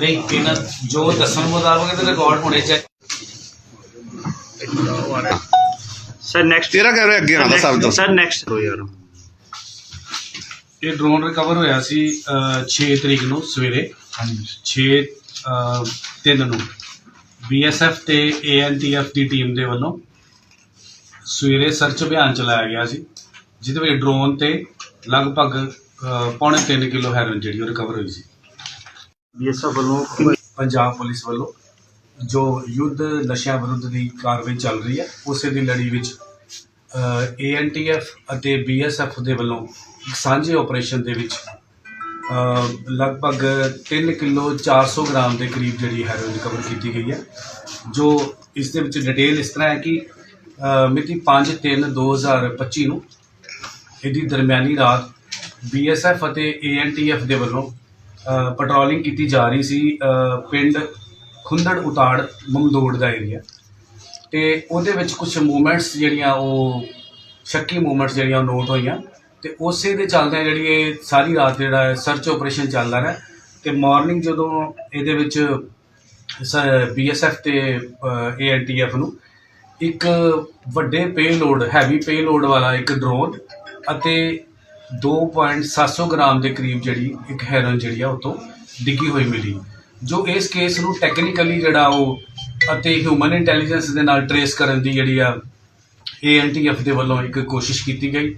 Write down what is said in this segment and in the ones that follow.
ਨਹੀਂ ਇਹਨਾਂ ਜੋ ਦੱਸਣ ਮੁਤਾਬਕ ਇਹਦੇ ਰਿਕਾਰਡ ਹੋਣੇ ਚਾਹੀਦੇ ਸਰ ਨੈਕਸਟ ਤੇਰਾ ਕਹਿ ਰਿਹਾ ਅੱਗੇ ਆਉਂਦਾ ਸਭ ਤੋਂ ਸਰ ਨੈਕਸਟ ਦੋ ਯਾਰ। ਇਹ ਡਰੋਨ ਰਿਕਵਰ ਹੋਇਆ ਸੀ ਅਹ 6 ਤਰੀਕ ਨੂੰ ਸਵੇਰੇ। 6 3 ਨੂੰ। ਬੀਐਸਐਫ ਤੇ ਏਐਨਟੀਐਫ ਦੀ ਟੀਮ ਦੇ ਵੱਲੋਂ ਸਵੇਰੇ ਸਰਚ ਅਭਿਆਨ ਚਲਾਇਆ ਗਿਆ ਸੀ। ਜਿਹਦੇ ਵਿੱਚ ਡਰੋਨ ਤੇ ਲਗਭਗ ਅਹ, ਪੌਣੇ 3 ਕਿਲੋ ਹੈਰੋਇਨ ਜਿਹੜੀ ਉਹ ਰਿਕਵਰ ਹੋਈ ਸੀ। ਬੀਐਸਐਫ ਵੱਲੋਂ ਪੰਜਾਬ ਪੁਲਿਸ ਵੱਲੋਂ ਜੋ ਯੁੱਧ ਨਸ਼ਿਆਂ ਵਿਰੁੱਧ ਦੀ ਕਾਰਵਾਈ ਚੱਲ ਰਹੀ ਹੈ ਉਸੇ ਦੀ ਲੜੀ ਵਿੱਚ ਏਐਨਟੀਐਫ ਅਤੇ ਬੀਐਸਐਫ ਦੇ ਵੱਲੋਂ ਇੱਕ ਸਾਂਝੇ ਆਪਰੇਸ਼ਨ ਦੇ ਵਿੱਚ ਅ, ਲਗਭਗ 3 ਕਿਲੋ 400 ਗ੍ਰਾਮ ਦੇ ਕਰੀਬ ਜਿਹੜੀ ਹੈਰੋਇਨ ਰਿਕਵਰ ਕੀਤੀ ਗਈ ਹੈ ਜੋ ਇਸ ਦੇ ਵਿੱਚ ਡਿਟੇਲ ਇਸ ਤਰ੍ਹਾਂ ਹੈ ਕਿ ਅ, ਮਿਤੀ 5/3/2025 ਨੂੰ ਇਹਦੀ ਦਰਮਿਆਨੀ ਰਾਤ ਬੀਐਸਐਫ ਅਤੇ ਏਐਨਟੀਐਫ ਦੇ ਵੱਲੋਂ ਪੈਟਰੋਲਿੰਗ ਕੀਤੀ ਜਾ ਰਹੀ ਸੀ ਪਿੰਡ ਖੁੰਦੜ ਉਤਾੜ ਮਮਦੋੜ ਦਾ ਏਰੀਆ ਤੇ ਉਹਦੇ ਵਿੱਚ ਕੁਝ ਮੂਵਮੈਂਟਸ ਜਿਹੜੀਆਂ ਉਹ, ਸ਼ੱਕੀ ਮੂਵਮੈਂਟਸ ਜਿਹੜੀਆਂ ਉਹ ਨੋਟ ਹੋਈਆਂ। ਤੇ ਉਸੇ ਦੇ ਚੱਲਦਿਆਂ ਜਿਹੜੀ ਇਹ ਸਾਰੀ ਰਾਤ ਜਿਹੜਾ ਸਰਚ ਆਪਰੇਸ਼ਨ ਚੱਲਦਾ ਰਿਹਾ। ਤੇ ਮਾਰਨਿੰਗ ਜਦੋਂ ਇਹਦੇ ਵਿੱਚ ਬੀਐਸਐਫ ਤੇ ਏਐਨਟੀਐਫ ਨੂੰ ਇੱਕ ਵੱਡੇ ਪੇਲੋਡ ਹੈਵੀ ਪੇਲੋਡ ਵਾਲਾ ਇੱਕ ਡਰੋਨ ਅਤੇ 2.700 ਗ੍ਰਾਮ ਦੇ ਕਰੀਬ ਜਿਹੜੀ ਇੱਕ ਹੈਰੋਇਨ ਜਿਹੜੀ ਆ ਉਤੋਂ ਡਿੱਗੀ ਹੋਈ ਮਿਲੀ, ਜੋ ਇਸ ਕੇਸ ਨੂੰ ਟੈਕਨੀਕਲੀ ਜਿਹੜਾ ਉਹ ਅਤੇ ਹਿਊਮਨ ਇੰਟੈਲੀਜੈਂਸ ਦੇ ਨਾਲ ਟਰੇਸ ਕਰਨ ਦੀ ਜਿਹੜੀ ਆ ਏਐਨਟੀਐਫ ਦੇ ਵੱਲੋਂ ਇੱਕ ਕੋਸ਼ਿਸ਼ ਕੀਤੀ ਗਈ।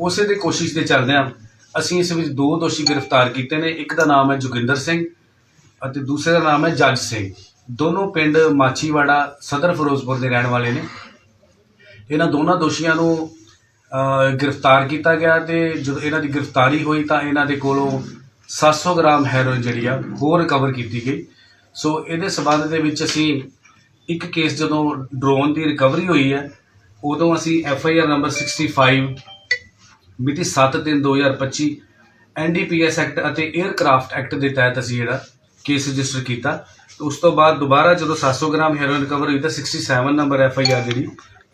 ਉਸੇ ਦੇ ਕੋਸ਼ਿਸ਼ ਦੇ ਚੱਲਦਿਆਂ ਅਸੀਂ ਇਸ ਵਿੱਚ ਦੋ ਦੋਸ਼ੀ ਗ੍ਰਿਫਤਾਰ ਕੀਤੇ ਨੇ, ਇੱਕ ਦਾ ਨਾਮ ਹੈ ਜੋਗਿੰਦਰ ਸਿੰਘ ਅਤੇ ਦੂਸਰੇ ਦਾ ਨਾਮ ਹੈ ਜੱਜ ਸਿੰਘ। ਦੋਨੋਂ ਪਿੰਡ ਮਾਚੀਵਾੜਾ ਸਦਰ ਫਿਰੋਜ਼ਪੁਰ ਦੇ ਰਹਿਣ ਵਾਲੇ ਨੇ। ਇਹਨਾਂ ਦੋਨਾਂ ਦੋਸ਼ੀਆਂ ਨੂੰ ਗ੍ਰਿਫਤਾਰ ਕੀਤਾ ਗਿਆ ਤੇ ਜਦੋਂ ਇਹਨਾਂ ਦੀ ਗ੍ਰਿਫਤਾਰੀ ਹੋਈ ਤਾਂ ਇਹਨਾਂ ਦੇ ਕੋਲੋਂ 700 ਗ੍ਰਾਮ ਹੈਰੋਇਨ ਜਿਹੜੀ ਆ, ਹੋਰ ਰਿਕਵਰ ਕੀਤੀ ਗਈ। ਸੋ ਇਹਦੇ ਸਬੰਧ ਦੇ ਵਿੱਚ ਅਸੀਂ ਇੱਕ ਕੇਸ ਜਦੋਂ ਡਰੋਨ ਦੀ ਰਿਕਵਰੀ ਹੋਈ ਹੈ, ਉਦੋਂ ਅਸੀਂ ਐਫ ਆਈ ਆਰ ਨੰਬਰ 65 ਮਿਤੀ 7/3/2025 ਐਨਡੀਪੀਐਸ ਐਕਟ ਅਤੇ 에ਅਰਕ੍ਰਾਫਟ ਐਕਟ ਦੇ ਤਹਿਤ ਅਸੀਂ ਜਿਹੜਾ ਕੇਸ ਰਜਿਸਟਰ ਕੀਤਾ। ਉਸ ਤੋਂ ਬਾਅਦ ਦੁਬਾਰਾ ਜਦੋਂ 700 ਗ੍ਰਾਮ ਹੈਰੋਇਨ ਰਿਕਵਰ ਹੋਈ ਤਾਂ 67 ਨੰਬਰ ਐਫ ਆਈ ਆਰ ਜਿਹੜੀ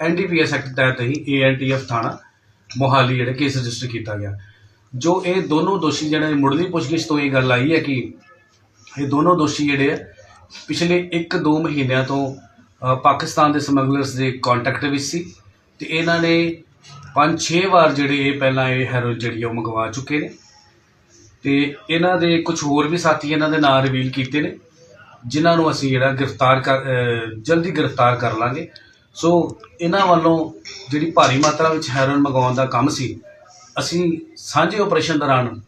ਐਨਡੀਪੀਐਸ ਐਕਟ ਤਹਿਤ ਹੀ ਏਐਨਟੀਐਫ ਥਾਣਾ ਮੋਹਾਲੀ ਜਿਹੜਾ ਕੇਸ ਰਜਿਸਟਰ ਕੀਤਾ ਗਿਆ। ਜੋ ਇਹ ਦੋਨੋਂ ਦੋਸ਼ੀ ਜਿਹੜੇ ਨੇ ਮੁੱਢਲੀ ਪੁੱਛਗਿੱਛ ਤੋਂ ਇਹ ਗੱਲ ਆਈ ਹੈ ਕਿ ਇਹ ਦੋਨੋਂ ਦੋਸ਼ੀ ਜਿਹੜੇ ਆ, ਪਿਛਲੇ 1-2 ਮਹੀਨਿਆਂ ਤੋਂ ਪਾਕਿਸਤਾਨ ਦੇ ਸਮਗਲਰਸ ਦੇ ਕੰਟੈਕਟ ਵਿੱਚ ਸੀ ਤੇ ਇਹਨਾਂ ਨੇ 5-6 ਵਾਰ ਜਿਹੜੇ ਇਹ ਪਹਿਲਾਂ ਇਹ ਹੈਰੋਇਨ ਜਿਹੜੀ ਉਹ ਮੰਗਵਾ ਚੁੱਕੇ ਨੇ। ਤੇ ਇਹਨਾਂ ਦੇ ਕੁਝ ਹੋਰ ਵੀ ਸਾਥੀ ਇਹਨਾਂ ਦੇ ਨਾਂ ਰਿਵੀਲ ਕੀਤੇ ਨੇ, ਜਿਨ੍ਹਾਂ ਨੂੰ ਅਸੀਂ ਜਿਹੜਾ ਗ੍ਰਿਫਤਾਰ ਕਰ ਜਲਦੀ ਗ੍ਰਿਫਤਾਰ ਕਰ ਲਾਂਗੇ। ਸੋ ਇਹਨਾਂ ਵੱਲੋਂ ਜਿਹੜੀ ਭਾਰੀ ਮਾਤਰਾ ਵਿੱਚ ਹੈਰੋਇਨ ਮੰਗਵਾਉਣ ਦਾ ਕੰਮ ਸੀ ਅਸੀਂ ਸਾਂਝੇ ਆਪਰੇਸ਼ਨ ਦੌਰਾਨ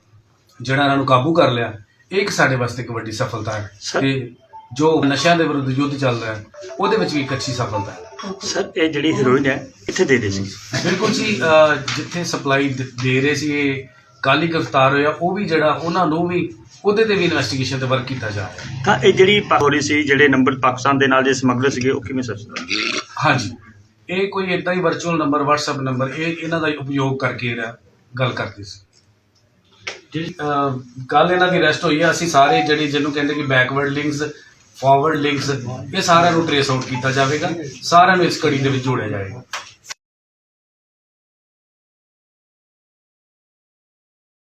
ਜਿਹੜਾ ਇਹਨਾਂ ਨੂੰ ਕਾਬੂ ਕਰ ਲਿਆ ਇਹ ਇੱਕ ਸਾਡੇ ਵਾਸਤੇ ਇੱਕ ਵੱਡੀ ਸਫਲਤਾ ਹੈ ਸਰ- ਤੇ ਜੋ ਨਸ਼ਿਆਂ ਦੇ ਵਿਰੁੱਧ ਯੁੱਧ ਚੱਲ ਰਿਹਾ ਹੈ ਉਹਦੇ ਵਿੱਚ ਵੀ ਇੱਕ ਅੱਛੀ ਸਫਲਤਾ ਹੈ। ਸਰ ਇਹ ਜਿਹੜੀ ਹੀਰੋਇਨ ਹੈ ਕਿੱਥੇ ਦੇ ਦੇ ਸੀ? ਬਿਲਕੁਲ ਜੀ ਅਹ ਜਿੱਥੇ ਸਪਲਾਈ ਦੇ ਰਹੇ ਸੀ ਇਹ ਕੱਲ੍ਹ ਹੀ ਗ੍ਰਿਫਤਾਰ ਹੋਇਆ ਉਹ ਵੀ ਜਿਹੜਾ ਉਹਨਾਂ ਨੂੰ ਵੀ ਉਹਦੇ ਤੇ ਵੀ ਇਨਵੈਸਟੀਗੇਸ਼ਨ ਤੇ ਵਰਕ ਕੀਤਾ ਜਾ ਰਿਹਾ ਹੈ। ਤਾਂ ਇਹ ਜਿਹੜੀ ਹੋਰੀ ਸੀ ਜਿਹੜੇ ਨੰਬਰ ਪਾਕਿਸਤਾਨ ਦੇ ਨਾਲ ਦੇ ਸਮਗਲਰ ਸੀਗੇ ਉਹ ਕਿਵੇਂ ਸਰਚ ਹਾਂਜੀ। ਇਹ ਕੋਈ ਇਦਾਂ ਹੀ ਵਰਚੁਅਲ ਨੰਬਰ WhatsApp ਨੰਬਰ ਇਹ ਇਹਨਾਂ ਦਾ ਹੀ ਉਪਯੋਗ ਕਰਕੇ ਇਹਦਾ ਗੱਲ ਕਰਦੇ ਸੀ। ਜੀ ਕੱਲ ਇਹਨਾਂ ਦੀ ਰੈਸਟ ਹੋਈ ਆ, ਅਸੀਂ ਸਾਰੇ ਜਿਹੜੇ ਜਿਹਨੂੰ ਕਹਿੰਦੇ ਕਿ ਬੈਕਵਰਡ ਲਿੰਕਸ ਫਾਰਵਰਡ ਲਿੰਕਸ ਇਹ ਸਾਰਿਆਂ ਨੂੰ ਟ੍ਰੇਸ ਆਊਟ ਕੀਤਾ ਜਾਵੇਗਾ। ਸਾਰਿਆਂ ਨੂੰ ਇਸ ਕੜੀ ਦੇ ਵਿੱਚ ਜੋੜਿਆ ਜਾਏਗਾ